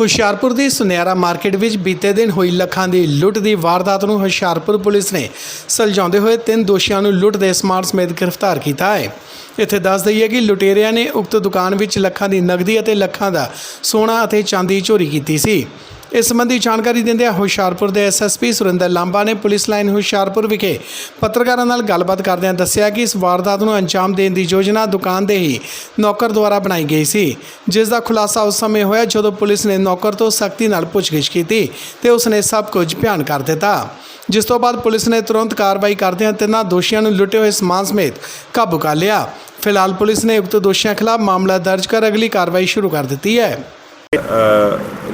ਹੁਸ਼ਿਆਰਪੁਰ ਦੀ ਸੁਨਿਆਰਾ market ਵਿੱਚ ਬੀਤੇ ਦਿਨ ਹੋਈ ਲੱਖਾਂ ਦੀ ਲੁੱਟ ਦੀ ਵਾਰਦਾਤ ਨੂੰ ਹੁਸ਼ਿਆਰਪੁਰ ਪੁਲਿਸ ਨੇ ਸੁਲਝਾਉਂਦੇ ਹੋਏ ਤਿੰਨ ਦੋਸ਼ੀਆਂ ਨੂੰ ਲੁੱਟ ਦੇ ਸਮਾਨ ਸਮੇਤ ਗ੍ਰਿਫਤਾਰ ਕੀਤਾ ਹੈ। ਇੱਥੇ ਦੱਸ ਦਈਏ ਕਿ ਲੁਟੇਰਿਆਂ ਨੇ ਉਕਤ ਦੁਕਾਨ ਵਿੱਚ ਲੱਖਾਂ ਦੀ ਨਗਦੀ ਅਤੇ ਲੱਖਾਂ ਦਾ ਸੋਨਾ ਅਤੇ ਚਾਂਦੀ ਚੋਰੀ ਕੀਤੀ ਸੀ। ਇਸ ਸੰਬੰਧੀ ਜਾਣਕਾਰੀ ਦਿੰਦਿਆਂ ਹੁਸ਼ਿਆਰਪੁਰ ਦੇ ਐਸਐਸਪੀ ਸੁਰਿੰਦਰ ਲਾਂਬਾ ਨੇ ਪੁਲਿਸ ਲਾਈਨ ਹੁਸ਼ਿਆਰਪੁਰ ਵਿਖੇ ਪੱਤਰਕਾਰਾਂ ਨਾਲ ਗੱਲਬਾਤ ਕਰਦਿਆਂ ਦੱਸਿਆ ਕਿ ਇਸ ਵਾਰਦਾਤ ਨੂੰ ਅੰਜਾਮ ਦੇਣ ਦੀ ਯੋਜਨਾ ਦੁਕਾਨ ਦੇ ਹੀ ਨੌਕਰ ਦੁਆਰਾ ਬਣਾਈ ਗਈ ਸੀ, ਜਿਸ ਦਾ ਖੁਲਾਸਾ ਉਸ ਸਮੇਂ ਹੋਇਆ ਜਦੋਂ ਪੁਲਿਸ ਨੇ ਨੌਕਰ ਤੋਂ ਸਖਤੀ ਨਾਲ ਪੁੱਛਗਿੱਛ ਕੀਤੀ ਤੇ ਉਸ ਨੇ ਸਭ ਕੁਝ ਬਿਆਨ ਕਰ ਦਿੱਤਾ। ਜਿਸ ਤੋਂ ਬਾਅਦ ਪੁਲਿਸ ਨੇ ਤੁਰੰਤ ਕਾਰਵਾਈ ਕਰਦਿਆਂ ਤਿੰਨਾਂ ਦੋਸ਼ੀਆਂ ਨੂੰ ਲੁੱਟੇ ਹੋਏ ਸਮਾਨ ਸਮੇਤ ਕਾਬੂ ਕਰ ਲਿਆ। ਫਿਲਹਾਲ ਪੁਲਿਸ ਨੇ ਉਕਤ ਦੋਸ਼ੀਆਂ ਖਿਲਾਫ ਮਾਮਲਾ ਦਰਜ ਕਰ ਅਗਲੀ ਕਾਰਵਾਈ ਸ਼ੁਰੂ ਕਰ ਦਿੱਤੀ ਹੈ।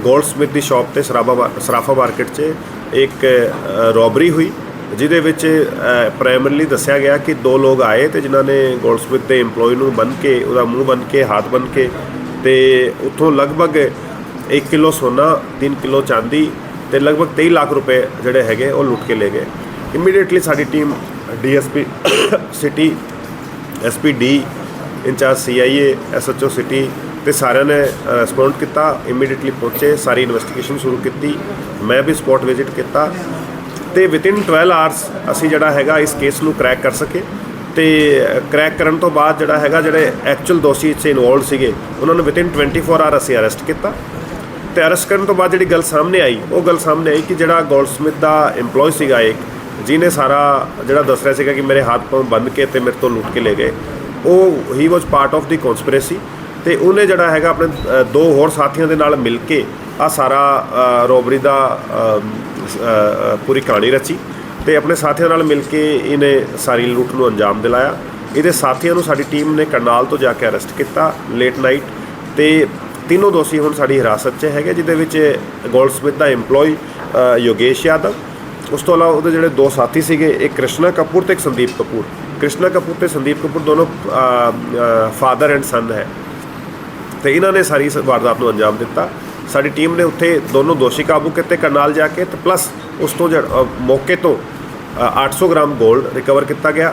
ਗੋਲਡ ਸਮਿਥ ਦੀ ਸ਼ਾਪ ਤੇ ਸਰਾਫਾ ਮਾ- ਸਰਾਫਾ ਮਾਰਕੀਟ 'ਚ ਇੱਕ ਰੋਬਰੀ ਹੋਈ, ਜਿਹਦੇ ਵਿੱਚ ਪ੍ਰਾਇਮਰੀਲੀ ਦੱਸਿਆ ਗਿਆ ਕਿ ਦੋ ਲੋਕ ਆਏ ਤੇ ਜਿਨ੍ਹਾਂ ਨੇ ਗੋਲਡ ਸਮਿਥ ਦੇ EMPLOYE ਨੂੰ ਬੰਨ ਕੇ, ਉਹਦਾ ਮੂੰਹ ਬੰਨ ਕੇ, ਹੱਥ ਬੰਨ ਕੇ ਤੇ ਉੱਥੋਂ ਲਗਭਗ 1 ਕਿਲੋ ਸੋਨਾ 3 ਕਿਲੋ ਚਾਂਦੀ ਤੇ ਲਗਭਗ 23 ਲੱਖ ਰੁਪਏ ਜਿਹੜੇ ਹੈਗੇ ਉਹ ਲੁੱਟ ਕੇ ਲੈ ਗਏ। ਇਮੀਡੀਏਟਲੀ ਸਾਡੀ team DSP city SP D incharge CIA SHO city ਤੇ ਸਾਰਿਆਂ ਨੇ ਰਿਸਪੌਂਡ ਕੀਤਾ ਇਮੀਡੀਏਟਲੀ ਪਹੁੰਚੇ, ਸਾਰੀ ਇਨਵੈਸਟੀਗੇਸ਼ਨ ਸ਼ੁਰੂ ਕੀਤੀ, ਮੈਂ ਵੀ ਸਪੌਟ ਵਿਜ਼ਿਟ ਕੀਤਾ ਤੇ ਵਿਦਿਨ 12 ਆਵਰਸ ਅਸੀਂ ਜਿਹੜਾ ਹੈਗਾ ਇਸ ਕੇਸ ਨੂੰ ਕ੍ਰੈਕ ਕਰ ਸਕੇ ਤੇ ਕ੍ਰੈਕ ਕਰਨ ਤੋਂ ਬਾਅਦ ਜਿਹੜਾ ਹੈਗਾ, ਜਿਹੜੇ ਐਕਚੁਅਲ ਦੋਸ਼ੀ ਇਸ 'ਚ ਇਨਵੋਲਡ ਸੀਗੇ, ਉਹਨਾਂ ਨੂੰ ਵਿਦਿਨ 24 ਆਵਰ ਅਸੀਂ ਅਰੈਸਟ ਕੀਤਾ ਤੇ ਅਰੈਸਟ ਕਰਨ ਤੋਂ ਬਾਅਦ ਜਿਹੜੀ ਗੱਲ ਸਾਹਮਣੇ ਆਈ, ਉਹ ਗੱਲ ਸਾਹਮਣੇ ਆਈ ਕਿ ਜਿਹੜਾ ਗੋਲਡਸਮਿਥ ਦਾ EMPLOYE ਸੀਗਾ ਇੱਕ, ਜਿਹਨੇ ਸਾਰਾ ਜਿਹੜਾ ਦੱਸ ਰਿਹਾ ਸੀਗਾ ਕਿ ਮੇਰੇ ਹੱਥ ਪਾਉਂ ਬੰਨ ਕੇ ਤੇ ਮੇਰੇ ਤੋਂ ਲੁੱਟ ਕੇ ਲੈ ਗਏ, ਉਹ ਹੀ was part of the conspiracy ਤੇ ਉਹਨੇ ਜਿਹੜਾ ਹੈਗਾ ਆਪਣੇ ਦੋ ਹੋਰ ਸਾਥੀਆਂ ਦੇ ਨਾਲ ਮਿਲ ਕੇ ਆ ਸਾਰਾ ਰੋਬਰੀ ਦਾ ਪੂਰੀ ਕਹਾਣੀ ਰਚੀ ਤੇ ਆਪਣੇ ਸਾਥੀਆਂ ਨਾਲ ਮਿਲ ਕੇ ਇਹਨੇ ਸਾਰੀ ਲੁੱਟ ਨੂੰ ਅੰਜਾਮ ਦਿਲਾਇਆ। ਇਹਦੇ ਸਾਥੀਆਂ ਨੂੰ ਸਾਡੀ ਟੀਮ ਨੇ ਕਰਨਾਲ ਤੋਂ ਜਾ ਕੇ ਅਰੈਸਟ ਕੀਤਾ ਲੇਟ ਨਾਈਟ ਤੇ ਤਿੰਨੋਂ ਦੋਸ਼ੀ ਹੁਣ ਸਾਡੀ ਹਿਰਾਸਤ 'ਚ ਹੈਗੇ, ਜਿਹਦੇ ਵਿੱਚ ਗੋਲਡਸਮਿਥ ਦਾ EMPLOYE ਯੋਗੇਸ਼ ਯਾਦਵ। ਉਸ ਤੋਂ ਇਲਾਵਾ ਉਹਦੇ ਜਿਹੜੇ ਦੋ ਸਾਥੀ ਸੀਗੇ, ਇੱਕ ਕ੍ਰਿਸ਼ਨਾ ਕਪੂਰ ਤੇ ਇੱਕ ਸੰਦੀਪ ਕਪੂਰ। ਕ੍ਰਿਸ਼ਨਾ ਕਪੂਰ ਤੇ ਸੰਦੀਪ ਕਪੂਰ ਦੋਨੋਂ ਫਾਦਰ ਐਂਡ ਸਨ ਹੈ। ਤੇ ਇਹਨਾਂ ਨੇ ਸਾਰੀ ਇਸ ਵਾਰਦਾਤ ਨੂੰ ਅੰਜਾਮ ਦਿੱਤਾ। ਸਾਡੀ ਟੀਮ ਨੇ ਉੱਥੇ ਦੋਨੋਂ ਦੋਸ਼ੀ ਕਾਬੂ ਕੀਤੇ ਕਰਨਾਲ ਜਾ ਕੇ ਤੇ ਪਲੱਸ ਉਸ ਤੋਂ ਜਿਹੜਾ, ਮੌਕੇ ਤੋਂ ਅ, 800 ਗ੍ਰਾਮ 골ਡ ਰਿਕਵਰ ਕੀਤਾ ਗਿਆ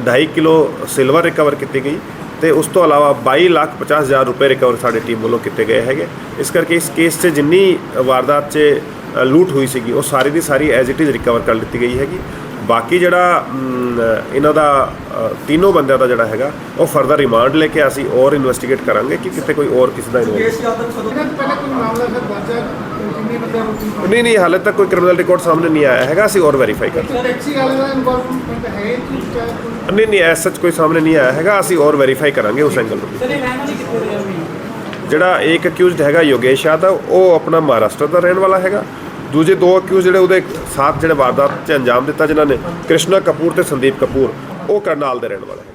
2.5 ਕਿਲੋ ਸਿਲਵਰ ਰਿਕਵਰ ਕੀਤੀ ਗਈ ਤੇ ਉਸ ਤੋਂ ਇਲਾਵਾ 22 ਲੱਖ 50 ਹਜ਼ਾਰ ਰੁਪਏ ਰਿਕਵਰ ਸਾਡੀ ਟੀਮ ਵੱਲੋਂ ਕੀਤੇ ਗਏ ਹੈਗੇ। ਇਸ ਕਰਕੇ ਇਸ ਕੇਸ 'ਚ ਜਿੰਨੀ ਵਾਰਦਾਤ 'ਚ ਲੂਟ ਹੋਈ ਸੀਗੀ ਉਹ ਸਾਰੀ ਦੀ ਸਾਰੀ ਐਜ਼ ਇਟ ਇਜ਼ ਰਿਕਵਰ ਕਰ ਲਿੱਤੀ ਗਈ ਹੈਗੀ। ਬਾਕੀ ਜਿਹੜਾ ਇਹਨਾਂ ਦਾ ਤਿੰਨੋਂ ਬੰਦਿਆਂ ਦਾ ਜਿਹੜਾ ਹੈਗਾ ਉਹ ਫਰਦਰ ਰਿਮਾਂਡ ਲੈ ਕੇ ਅਸੀਂ ਔਰ ਇਨਵੈਸਟੀਗੇਟ ਕਰਾਂਗੇ ਕਿ ਕਿਤੇ ਕੋਈ ਔਰ ਕਿਸੇ ਦਾ ਇਨਵੋਲਵ ਨਹੀਂ ਨਹੀਂ ਹਾਲੇ ਤੱਕ ਕੋਈ ਕ੍ਰਿਮੀਨਲ ਰਿਕਾਰਡ ਸਾਹਮਣੇ ਨਹੀਂ ਆਇਆ ਹੈਗਾ ਅਸੀਂ ਔਰ ਵੈਰੀਫਾਈ ਕਰਾਂਗੇ ਨਹੀਂ? ਨਹੀਂ ਐਸ ਸੱਚ ਕੋਈ ਸਾਹਮਣੇ ਨਹੀਂ ਆਇਆ ਹੈਗਾ ਅਸੀਂ ਔਰ ਵੈਰੀਫਾਈ ਕਰਾਂਗੇ ਉਸ ਐਂਗਲ ਤੋਂ ਜਿਹੜਾ ਇੱਕ ਅਕਿਊਜ਼ਡ ਹੈਗਾ ਯੋਗੇਸ਼ ਯਾਦਵ ਉਹ ਆਪਣਾ ਮਹਾਰਾਸ਼ਟਰ ਦਾ ਰਹਿਣ ਵਾਲਾ ਹੈਗਾ। ਦੂਜੇ ਦੋ ਅਕਿਊਜ਼ ਜਿਹੜੇ ਉਹਦੇ ਸਾਥ ਜਿਹੜੇ ਵਾਰਦਾਤ 'ਚ ਅੰਜਾਮ ਦਿੱਤਾ ਜਿਨ੍ਹਾਂ ਨੇ ਕ੍ਰਿਸ਼ਨਾ ਕਪੂਰ ਤੇ ਸੰਦੀਪ ਕਪੂਰ, ਉਹ ਕਰਨਾਲ ਦੇ ਰਹਿਣ ਵਾਲੇ